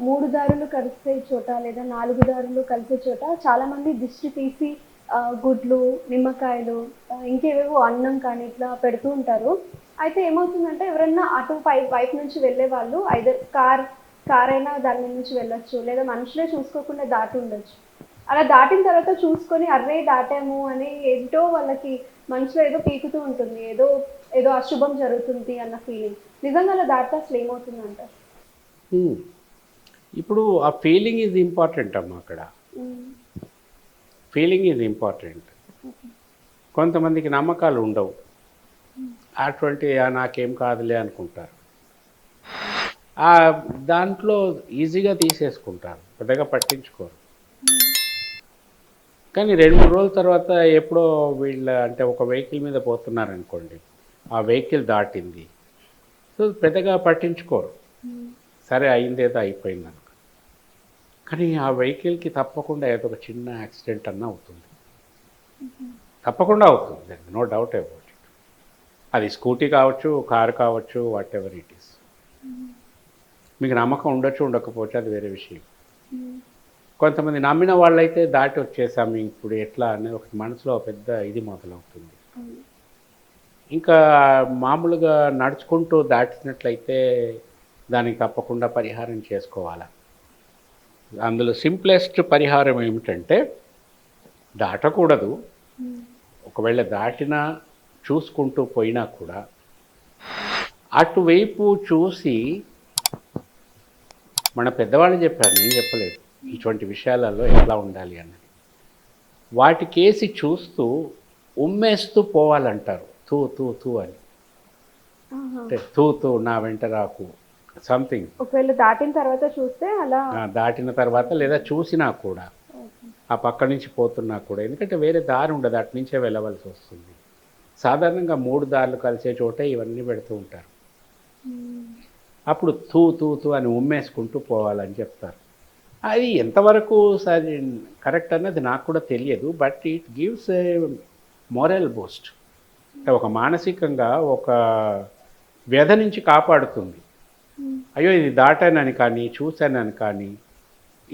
మూడు దారులు కలిసే చోట లేదా నాలుగు దారులు కలిసే చోట చాలా మంది దిష్టి తీసి గుడ్లు నిమ్మకాయలు ఇంకేవేవో అన్నం కానీ ఇట్లా పెడుతూ ఉంటారు. అయితే ఏమవుతుందంటే ఎవరన్నా అటు పై వైపు నుంచి వెళ్ళే వాళ్ళు ఐదర్ కార్ కార్ అయినా దాని నుంచి వెళ్ళొచ్చు లేదా మనుషులే చూసుకోకుండా దాటి ఉండొచ్చు. అలా దాటిన తర్వాత చూసుకొని అర్రే దాటాము అని ఏంటో వాళ్ళకి మనసులో ఏదో పీకుతూ ఉంటుంది ఏదో ఏదో అశుభం జరుగుతుంది అన్న ఫీలింగ్ నిజంగా అలా దాటితే అసలు ఏమవుతుందంట ఇప్పుడు ఆ ఫీలింగ్ ఈజ్ ఇంపార్టెంట్ అమ్మ అక్కడ. ఫీలింగ్ ఈజ్ ఇంపార్టెంట్ కొంతమందికి నమ్మకాలు ఉండవు. అటువంటి నాకేం కాదులే అనుకుంటారు. ఆ దాంట్లో ఈజీగా తీసేసుకుంటారు. పెద్దగా పట్టించుకోరు. కానీ రెండు మూడు రోజుల తర్వాత ఎప్పుడో వీళ్ళ అంటే ఒక వెహికల్ మీద పోతున్నారనుకోండి ఆ వెహికల్ దాటింది. సో పెద్దగా పట్టించుకోరు. సరే అయిందేదో అయిపోయింది కానీ ఆ వెహికల్కి తప్పకుండా ఏదో ఒక చిన్న యాక్సిడెంట్ అన్న అవుతుంది. తప్పకుండా అవుతుంది. నో డౌట్ అబౌట్ ఇట్ అది స్కూటీ కావచ్చు కారు కావచ్చు వాట్ ఎవర్ ఇట్ ఈస్ మీకు నమ్మకం ఉండొచ్చు ఉండకపోవచ్చు అది వేరే విషయం. కొంతమంది నమ్మిన వాళ్ళైతే దాటి వచ్చేసాము ఇప్పుడు ఎట్లా అనేది ఒక మనసులో పెద్ద ఇది మొదలవుతుంది. ఇంకా మామూలుగా నడుచుకుంటూ దాటినట్లయితే దానికి తప్పకుండా పరిహారం చేసుకోవాలి? అందులో సింప్లెస్ట్ పరిహారం ఏమిటంటే దాటకూడదు. ఒకవేళ దాటినా చూసుకుంటూ పోయినా కూడా అటువైపు చూసి మన పెద్దవాళ్ళు చెప్పారు నేను చెప్పలేదు ఇటువంటి విషయాలలో ఎట్లా ఉండాలి అన్నది. వాటికేసి చూస్తూ ఉమ్మేస్తూ పోవాలంటారు. తూ తూ తూ అని. అంటే తూ తూ నా వెంట రాకు. సంథింగ్ ఒకవేళ దాటిన తర్వాత చూస్తే అలా దాటిన తర్వాత లేదా చూసినా కూడా ఆ పక్క నుంచి పోతున్నా కూడా ఎందుకంటే వేరే దారి ఉండదు అటు నుంచే వెళ్ళవలసి వస్తుంది. సాధారణంగా మూడు దారులు కలిసే చోటే ఇవన్నీ పెడుతూ ఉంటారు. అప్పుడు తూ తూ తూ అని ఉమ్మేసుకుంటూ పోవాలని చెప్తారు. అది ఎంతవరకు సరి కరెక్ట్ అన్నది నాకు కూడా తెలియదు but it gives a moral boost. అంటే ఒక మానసికంగా ఒక వ్యధ నుంచి కాపాడుతుంది. అయ్యో ఇది దాటానని కానీ చూశానని కానీ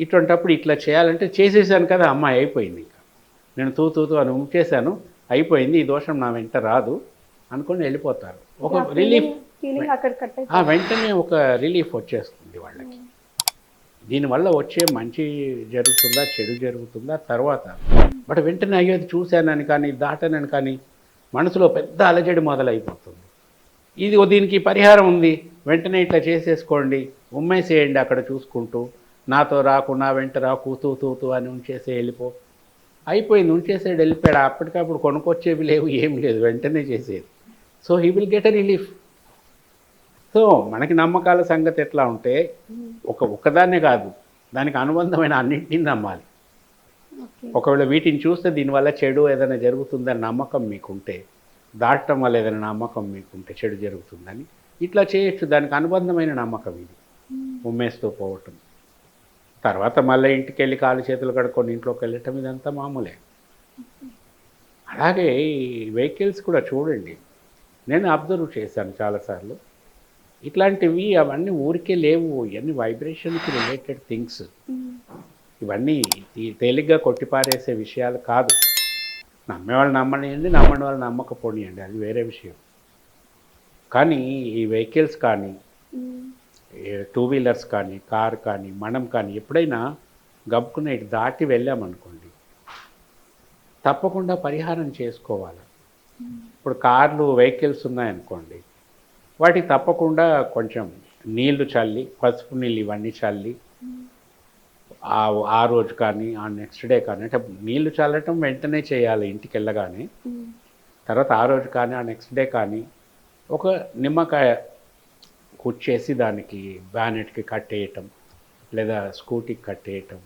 ఇటువంటప్పుడు ఇట్లా చేయాలంటే చేసేసాను కదా అమ్మాయి అయిపోయింది ఇంకా. నేను తూ అని ఉంచేశాను అయిపోయింది ఈ దోషం నా వెంట రాదు అనుకొని వెళ్ళిపోతారు. ఒక రిలీఫ్ వెంటనే ఒక రిలీఫ్ వచ్చేస్తుంది వాళ్ళకి. దీనివల్ల వచ్చే మంచి జరుగుతుందా చెడు జరుగుతుందా తర్వాత. బట్ వెంటనే అయ్యో అది చూశానని కానీ దాటానని కానీ మనసులో పెద్ద అలజడి మొదలైపోతుంది. ఇది దీనికి పరిహారం ఉంది. వెంటనే ఇట్లా చేసేసుకోండి. ఉమ్మేసేయండి అక్కడ చూసుకుంటూ. నాతో రాకు నా వెంట రాకు తూ తూ తూ అని ఉంచేసి వెళ్ళిపో. అయిపోయింది ఉంచేసాడు వెళ్ళిపోయాడు. అప్పటికప్పుడు కొనుక్కొచ్చేవి లేవు ఏం లేదు వెంటనే చేసేది. So he will get a relief so మనకి నమ్మకాల సంగతి ఎట్లా ఉంటే ఒక ఒక్కదాన్నే కాదు దానికి అనుబంధమైన అన్నింటినీ నమ్మాలి. ఒకవేళ వీటిని చూస్తే దీనివల్ల చెడు ఏదైనా జరుగుతుందని నమ్మకం మీకుంటే దాటడం వల్ల ఏదైనా నమ్మకం మీకుంటే చెడు జరుగుతుందని ఇట్లా చేయొచ్చు. దానికి అనుబంధమైన నమ్మకం ఇది. ఉమ్మేస్తూ పోవటం. తర్వాత మళ్ళీ ఇంటికి వెళ్ళి కాలు చేతులు కడుక్కొని ఇంట్లోకి వెళ్ళటం ఇదంతా మామూలే. అలాగే ఈ వెహికల్స్ కూడా చూడండి. నేను అబ్జర్వ్ చేశాను చాలాసార్లు. ఇట్లాంటివి అవన్నీ ఊరికే లేవు. ఇవన్నీ వైబ్రేషన్కి రిలేటెడ్ థింగ్స్. ఇవన్నీ ఈ తేలిగ్గా కొట్టిపారేసే విషయాలు కాదు. నమ్మేవాళ్ళు నమ్మనియండి నమ్మని వాళ్ళు నమ్మకపోనియండి. అది వేరే విషయం. కానీ ఈ వెహికల్స్ కానీ టూ వీలర్స్ కానీ కార్ కానీ మనం కానీ ఎప్పుడైనా గబుకున్న ఇటు దాటి వెళ్ళామనుకోండి తప్పకుండా పరిహారం చేసుకోవాలి. ఇప్పుడు కార్లు వెహికల్స్ ఉన్నాయనుకోండి వాటికి తప్పకుండా కొంచెం నీళ్ళు చల్లి పసుపు నీళ్ళు ఇవన్నీ చల్లి ఆ ఆ రోజు కానీ ఆ నెక్స్ట్ డే కానీ అంటే నీళ్ళు చల్లటం వెంటనే చేయాలి ఇంటికి వెళ్ళగానే. తర్వాత ఆ రోజు కానీ ఆ నెక్స్ట్ డే కానీ ఒక నిమ్మకాయ కుచ్చేసి దానికి బ్యానెట్కి కట్టేయటం లేదా స్కూటీకి కట్టేయటం.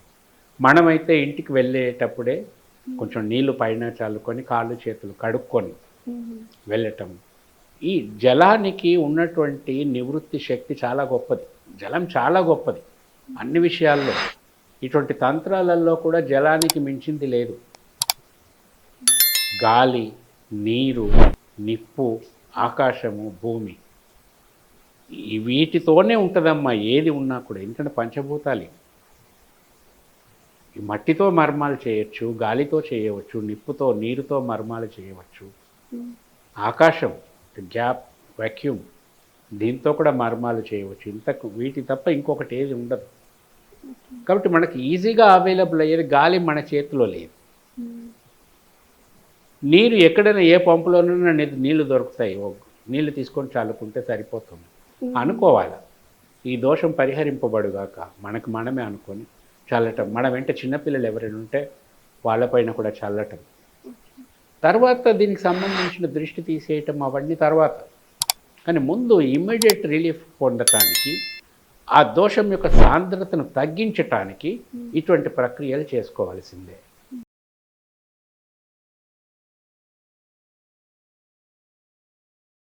మనమైతే ఇంటికి వెళ్ళేటప్పుడే కొంచెం నీళ్ళు పైన చల్లుకొని కాళ్ళు చేతులు కడుక్కొని వెళ్ళటం. ఈ జలానికి ఉన్నటువంటి నివృత్తి శక్తి చాలా గొప్పది. జలం చాలా గొప్పది అన్ని విషయాల్లో. ఇటువంటి తంత్రాలలో కూడా జలానికి మించింది లేదు. గాలి నీరు నిప్పు ఆకాశము భూమి వీటితోనే ఉంటుందమ్మా ఏది ఉన్నా కూడా ఎందుకంటే పంచభూతాలు. ఈ మట్టితో మర్మాలు చేయొచ్చు గాలితో చేయవచ్చు నిప్పుతో నీరుతో మర్మాలు చేయవచ్చు. ఆకాశం గ్యాప్ వాక్యూమ్ దీంతో కూడా మర్మాలు చేయవచ్చు ఇంతకు వీటి తప్ప ఇంకొకటి ఏది ఉండదు కాబట్టి మనకి ఈజీగా అవైలబుల్ అయ్యేది గాలి మన చేతిలో లేదు. నీరు ఎక్కడైనా ఏ పంపులోనైనా నీ- నీళ్ళు దొరుకుతాయి. ఓ నీళ్ళు తీసుకొని చల్లుకుంటే సరిపోతుంది. అనుకోవాలి. ఈ దోషం పరిహరింపబడుగాక మనకు మనమే అనుకొని చల్లటం. మన వెంట చిన్నపిల్లలు ఎవరైనా ఉంటే వాళ్ళపైన కూడా చల్లటం. తర్వాత దీనికి సంబంధించిన దృష్టి తీసేయటం అవన్నీ తర్వాత. కానీ ముందు ఇమ్మీడియట్ రిలీఫ్ పొందటానికి ఆ దోషం యొక్క సాంద్రతను తగ్గించటానికి ఇటువంటి ప్రక్రియలు చేసుకోవాల్సిందే.